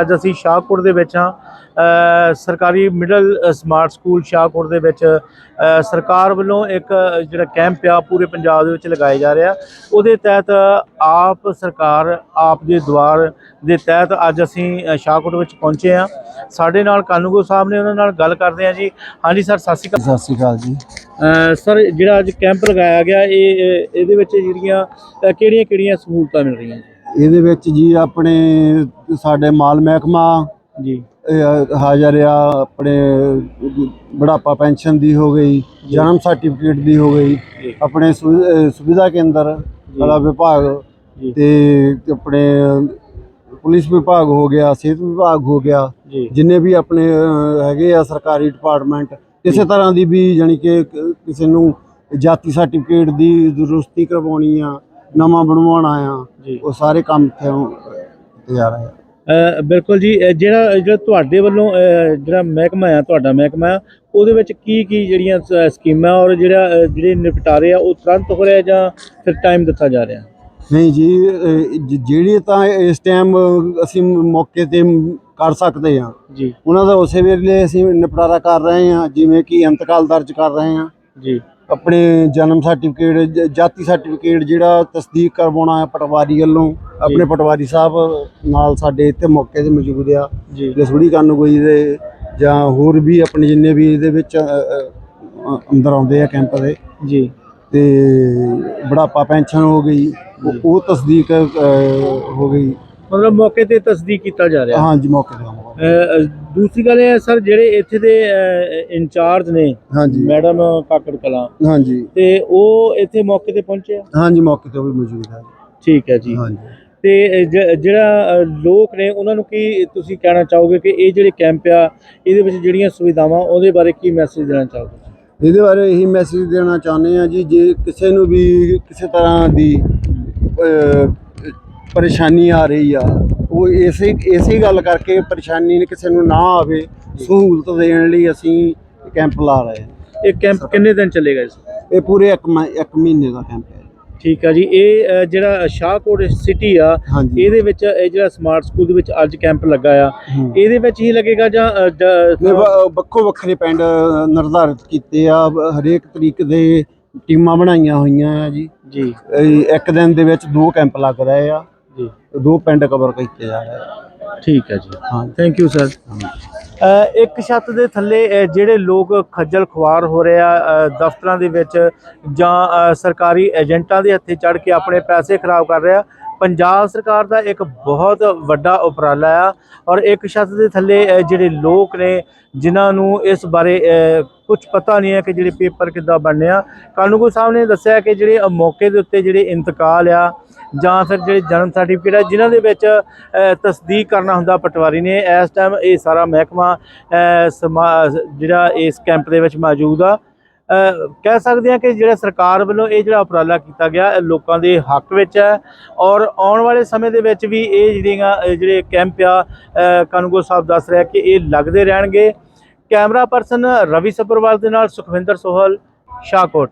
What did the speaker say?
ਅੱਜ ਅਸੀਂ ਸ਼ਾਹਕੋਟ ਦੇ ਵਿੱਚ ਹਾਂ। ਸਰਕਾਰੀ ਮਿਡਲ ਸਮਾਰਟ ਸਕੂਲ ਸ਼ਾਹਕੋਟ ਦੇ ਵਿੱਚ ਸਰਕਾਰ ਵੱਲੋਂ ਇੱਕ ਜਿਹੜਾ ਕੈਂਪ ਆ ਪੂਰੇ ਪੰਜਾਬ ਦੇ ਵਿੱਚ ਲਗਾਇਆ ਜਾ ਰਿਹਾ। ਉਹਦੇ ਤਹਿਤ ਆਪ ਸਰਕਾਰ ਆਪ ਦੇ ਦੁਆਰ ਦੇ ਤਹਿਤ ਅੱਜ ਅਸੀਂ ਸ਼ਾਹਕੋਟ ਵਿੱਚ ਪਹੁੰਚੇ ਹਾਂ। ਸਾਡੇ ਨਾਲ ਕਾਨੂੰਗੋ ਸਾਹਿਬ ਨੇ ਉਹਨਾਂ ਨਾਲ ਗੱਲ ਕਰਦੇ ਹਾਂ ਜੀ। ਹਾਂਜੀ ਸਰ ਸਤਿ ਸ਼੍ਰੀ ਸਤਿ ਸ਼੍ਰੀ ਅਕਾਲ ਜੀ। ਅਕਾਲ ਸਰ ਜਿਹੜਾ ਅੱਜ ਕੈਂਪ ਲਗਾਇਆ ਗਿਆ ਇਹ ਇਹ- ਇਹਦੇ ਵਿੱਚ ਜਿਹੜੀਆਂ ਕਿਹੜੀਆਂ ਕਿਹੜੀਆਂ ਸਹੂਲਤਾਂ ਮਿਲ ਰਹੀਆਂ ਜੀ? ਇਹਦੇ ਵਿੱਚ ਜੀ ਆਪਣੇ ਸਾਡੇ ਮਾਲ ਮਹਿਕਮਾ ਜੀ। ਹਾਜ਼ਰ ਆ ਆਪਣੇ ਬੁਢਾਪਾ ਪੈਨਸ਼ਨ ਦੀ ਹੋ ਗਈ ਜਨਮ ਸਰਟੀਫਿਕੇਟ ਦੀ ਹੋ ਗਈ। ਆਪਣੇ ਸੁਵਿਧਾ ਕੇਂਦਰ ਵਾਲਾ ਵਿਭਾਗ। ਤੇ ਆਪਣੇ ਪੁਲਿਸ ਵਿਭਾਗ ਹੋ ਗਿਆ ਸਿਹਤ ਵਿਭਾਗ ਹੋ ਗਿਆ ਜਿੰਨੇ ਵੀ ਆਪਣੇ ਹੈਗੇ ਆ ਸਰਕਾਰੀ ਡਿਪਾਰਟਮੈਂਟ ਕਿਸੇ ਤਰ੍ਹਾਂ ਦੀ ਵੀ ਕਿ ਕ- ਕਿਸੇ ਨੂੰ ਜਾਤੀ ਸਰਟੀਫਿਕੇਟ ਦੀ ਦੁਰਸਤੀ ਕਰਵਾਉਣੀ ਆ ਨਵਾਂ ਬਣਵਾਉਣਾ ਆ ਜੀ। ਉਹ ਸਾਰੇ ਕੰਮ ਇੱਥੇ ਰਹੇ ਆ। ਅ, ਬਿਲਕੁਲ ਜੀ ਅ, ਜਿਹੜਾ ਜਿਹੜਾ ਤੁਹਾਡੇ ਵੱਲੋਂ ਅ, ਜਿਹੜਾ ਮਹਿਕਮਾ ਆ ਤੁਹਾਡਾ ਮਹਿਕਮਾ ਆ ਉਹਦੇ ਵਿੱਚ ਕੀ ਕੀ ਜਿਹੜੀਆਂ ਸ- ਸਕੀਮਾਂ ਔਰ ਜਿਹੜਾ ਅ, ਜਿਹੜੇ ਨਿਪਟਾਰੇ ਆ ਉਹ ਤੁਰੰਤ ਹੋ ਰਿਹਾ ਜਾਂ ਫਿਰ ਟਾਈਮ ਦਿੱਤਾ ਜਾ ਰਿਹਾ? ਨਹੀਂ ਜੀ ਇਹ ਜ- ਜਿਹੜੀ ਤਾਂ ਇਸ ਟਾਈਮ ਅਸੀਂ ਮੌਕੇ ਤੇ ਕਰ ਸਕਦੇ ਆ। ਜੀ। ਉਹਨਾਂ ਦਾ ਉਸੇ ਵੇਲੇ ਅਸੀਂ ਨਿਪਟਾਰਾ ਕਰ ਰਹੇ ਆ ਜਿਵੇਂ ਕਿ ਇੰਤਕਾਲ ਦਰਜ ਕਰ ਰਹੇ ਆ। ਜੀ। ਆਪਣੇ ਜਨਮ ਸਰਟੀਫਿਕੇਟ ਜਾਤੀ ਸਰਟੀਫਿਕੇਟ ਜਿਹੜਾ ਤਸਦੀਕ ਕਰਵਾਉਣਾ ਹੈ ਪਟਵਾਰੀ ਵੱਲੋਂ ਆਪਣੇ ਪਟਵਾਰੀ ਸਾਹਿਬ ਨਾਲ ਸਾਡੇ ਇੱਥੇ ਮੌਕੇ ਤੇ ਮੌਜੂਦ ਆ। ਜੀ। ਜਸਵੜੀ ਕਾਨੂੰਗੋਈ ਦੇ ਜਾਂ ਹੋਰ ਵੀ ਆਪਣੇ ਜਿੰਨੇ ਵੀ ਇਹਦੇ ਵਿੱਚ ਅੰਦਰ ਆਉਂਦੇ ਆ ਕੈਂਪ ਦੇ। ਜੀ। ਤੇ ਬੁਢਾਪਾ ਪੈਨਸ਼ਨ ਹੋ ਗਈ ਉਹ- ਤਸਦੀਕ ਹੋ ਗਈ। ਮਤਲਬ ਮੌਕੇ ਤੇ ਤਸਦੀਕ ਕੀਤਾ ਜਾ ਰਿਹਾ। ਹਾਂਜੀ ਮੌਕੇ ਤੇ। ਦੂਸਰੀ ਗੱਲ ਇਹ ਹੈ ਸਰ ਜਿਹੜੇ ਇੱਥੇ ਦੇ ਇੰਚਾਰਜ ਨੇ ਹਾਂਜੀ। ਮੈਡਮ ਕਾਕੜ ਕਲਾਂ ਹਾਂਜੀ। ਤੇ ਉਹ ਇੱਥੇ ਮੌਕੇ ਤੇ ਪਹੁੰਚੇ ਆ? ਹਾਂਜੀ ਮੌਕੇ ਤੇ ਉਹ ਵੀ ਮੌਜੂਦ ਹੈ ਠੀਕ ਹੈ ਜੀ। ਹਾਂਜੀ। ਤੇ ਜਿਹੜਾ ਲੋਕ ਨੇ ਉਹਨਾਂ ਨੂੰ ਕੀ ਤੁਸੀਂ ਕਹਿਣਾ ਚਾਹੋਗੇ ਕਿ ਇਹ ਜਿਹੜੇ ਕੈਂਪ ਆ ਇਹਦੇ ਵਿੱਚ ਜਿਹੜੀਆਂ ਸੁਵਿਧਾਵਾਂ ਉਹਦੇ ਬਾਰੇ ਕੀ ਮੈਸੇਜ ਦੇਣਾ ਚਾਹੋਗੇ? ਇਹਦੇ ਬਾਰੇ ਇਹੀ ਮੈਸੇਜ ਦੇਣਾ ਚਾਹੁੰਦੇ ਆ ਜੀ ਜੇ ਕਿਸੇ ਨੂੰ ਵੀ ਕਿਸੇ ਤਰ੍ਹਾਂ ਦੀ ਪਰੇਸ਼ਾਨੀ ਆ ਰਹੀ ਆ ਉਹ ਇਸੇ ਇਸੇ ਗੱਲ ਕਰਕੇ ਪਰੇਸ਼ਾਨੀ ਕਿਸੇ ਨੂੰ ਨਾ ਆਵੇ ਸਹੂਲਤ ਦੇਣ ਲਈ ਅਸੀਂ ਕੈਂਪ ਲਾ ਰਹੇ ਹਾਂ। ਇਹ ਕੈਂਪ ਕਿੰਨੇ ਦਿਨ ਚੱਲੇਗਾ ਇਸ ਇਹ ਪੂਰੇ ਇੱਕ ਇੱਕ ਮਹੀਨੇ ਦਾ ਕੈਂਪ ਹੈ। ਠੀਕ ਆ ਜੀ ਇਹ ਜਿਹੜਾ ਸ਼ਾਹਕੋਟ ਸਿਟੀ ਆ ਇਹਦੇ ਵਿੱਚ ਇਹ ਜਿਹੜਾ ਸਮਾਰਟ ਸਕੂਲ ਦੇ ਵਿੱਚ ਅੱਜ ਕੈਂਪ ਲੱਗਾ ਆ। ਇਹਦੇ ਵਿੱਚ ਹੀ ਲੱਗੇਗਾ ਜਾਂ ਨੇ ਵੱਖੋ ਵੱਖਰੇ ਪਿੰਡ ਨਿਰਧਾਰਿਤ ਕੀਤੇ ਆ ਹਰੇਕ ਤਰੀਕ ਦੇ ਟੀਮਾਂ ਬਣਾਈਆਂ ਹੋਈਆਂ ਆ ਜੀ। ਜੀ। ਇੱਕ ਦਿਨ ਦੇ ਵਿੱਚ ਦੋ ਕੈਂਪ ਲੱਗ ਰਹੇ ਆ। ਜੀ। ਦੋ ਪਿੰਡ ਕਵਰ ਕੀਤੇ ਜਾ ਰਹੇ ਆ। ਠੀਕ ਹੈ ਜੀ। ਹਾਂ। ਥੈਂਕ ਯੂ ਸਰ ਇੱਕ ਛੱਤ ਦੇ ਥੱਲੇ ਅ, ਜਿਹੜੇ ਲੋਕ ਖੱਜਲ ਖੁਆਰ ਹੋ ਰਹੇ ਆ ਅ, ਦਫ਼ਤਰਾਂ ਦੇ ਵਿੱਚ ਜਾਂ ਅ, ਸਰਕਾਰੀ ਏਜੰਟਾਂ ਦੇ ਹੱਥੇ ਚੜ ਕੇ ਆਪਣੇ ਪੈਸੇ ਖਰਾਬ ਕਰ ਰਹੇ ਆ। ਪੰਜਾਬ ਸਰਕਾਰ ਦਾ ਇੱਕ ਬਹੁਤ ਵੱਡਾ ਉਪਰਾਲਾ ਆ ਔਰ ਇੱਕ ਛੱਤ ਦੇ ਥੱਲੇ ਅ, ਜਿਹੜੇ ਲੋਕ ਨੇ ਜਿਨ੍ਹਾਂ ਨੂੰ ਇਸ ਬਾਰੇ ਕੁਝ ਪਤਾ ਨਹੀਂ ਹੈ ਕਿ ਜਿਹੜੇ ਪੇਪਰ ਕਿੱਦਾਂ ਬਣਨੇ ਆ। ਕਾਨੂੰਗੋ ਸਾਹਿਬ ਨੇ ਦੱਸਿਆ ਕਿ ਜਿਹੜੇ ਮੌਕੇ ਦੇ ਉੱਤੇ ਜਿਹੜੇ ਇੰਤਕਾਲ ਆ ਜਾਂ ਫਿਰ ਜਿਹੜੇ ਜਨਮ ਸਰਟੀਫਿਕੇਟ ਆ ਜਿਨ੍ਹਾਂ ਦੇ ਵਿੱਚ ਤਸਦੀਕ ਕਰਨਾ ਹੁੰਦਾ ਪਟਵਾਰੀ ਨੇ ਇਸ ਟਾਈਮ ਇਹ ਸਾਰਾ ਮਹਿਕਮਾ ਸਮਾ- ਜਿਹੜਾ ਇਸ ਕੈਂਪ ਦੇ ਵਿੱਚ ਮੌਜੂਦ ਆ। ਕਹਿ ਸਕਦੇ ਆ ਕਿ ਜਿਹੜਾ ਸਰਕਾਰ ਵੱਲੋਂ ਇਹ ਜਿਹੜਾ ਉਪਰਾਲਾ ਕੀਤਾ ਗਿਆ ਲੋਕਾਂ ਦੇ ਹੱਕ ਵਿੱਚ ਹੈ ਔਰ ਆਉਣ ਵਾਲੇ ਸਮੇਂ ਦੇ ਵਿੱਚ ਵੀ ਇਹ ਜਿਹੜੀਆਂ ਜਿਹੜੇ ਕੈਂਪ ਆ ਅ, ਕਾਨੂੰਗੋ ਸਾਹਿਬ ਦੱਸ ਰਿਹਾ ਕਿ ਇਹ ਲੱਗਦੇ ਰਹਿਣਗੇ। ਕੈਮਰਾ ਪਰਸਨ ਰਵੀ ਸੱਭਰਵਾਲ ਦੇ ਨਾਲ ਸੁਖਵਿੰਦਰ ਸੋਹਲ ਸ਼ਾਹਕੋਟ।